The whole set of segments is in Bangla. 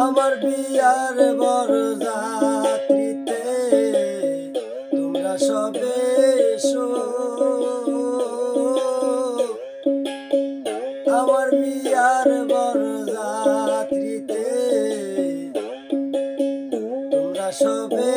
আমার বিয়ার বড় যাত্রীতে তোমরা সবে এসো। আমার বিয়ার বড় যাত্রীতে তোমরা সবে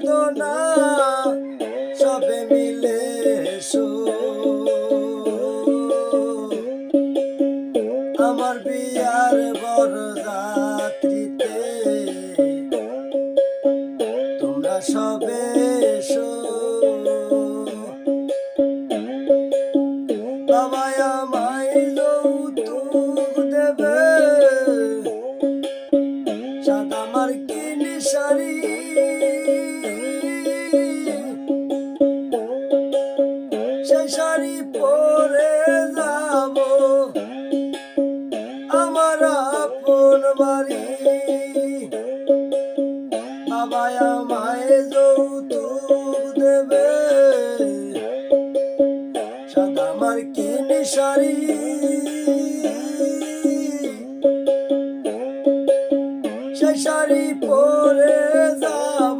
কেউ কেঁদো না সবে মিলে আমার বিয়ার বড় সেই শাড়ি পরে যাব। আমার আপন বাড়ি। বাবা আমায় যৌতুক দেবে। সাদা মার্কিন শাড়ি। সে শাড়ি পরে যাব।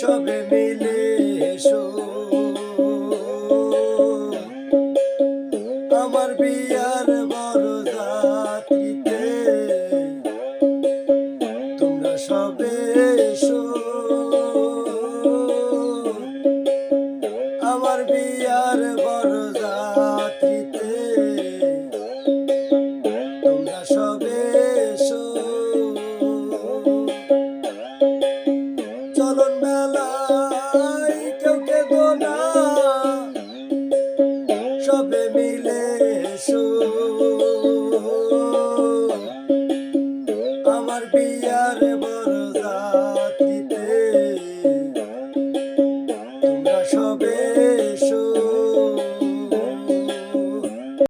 সবে মিলে এসো। আমার বিয়ার বড় জাতিতে তোমরা সবে এসো। আমার বিয়ার সবে মিলে আমার বিয়ার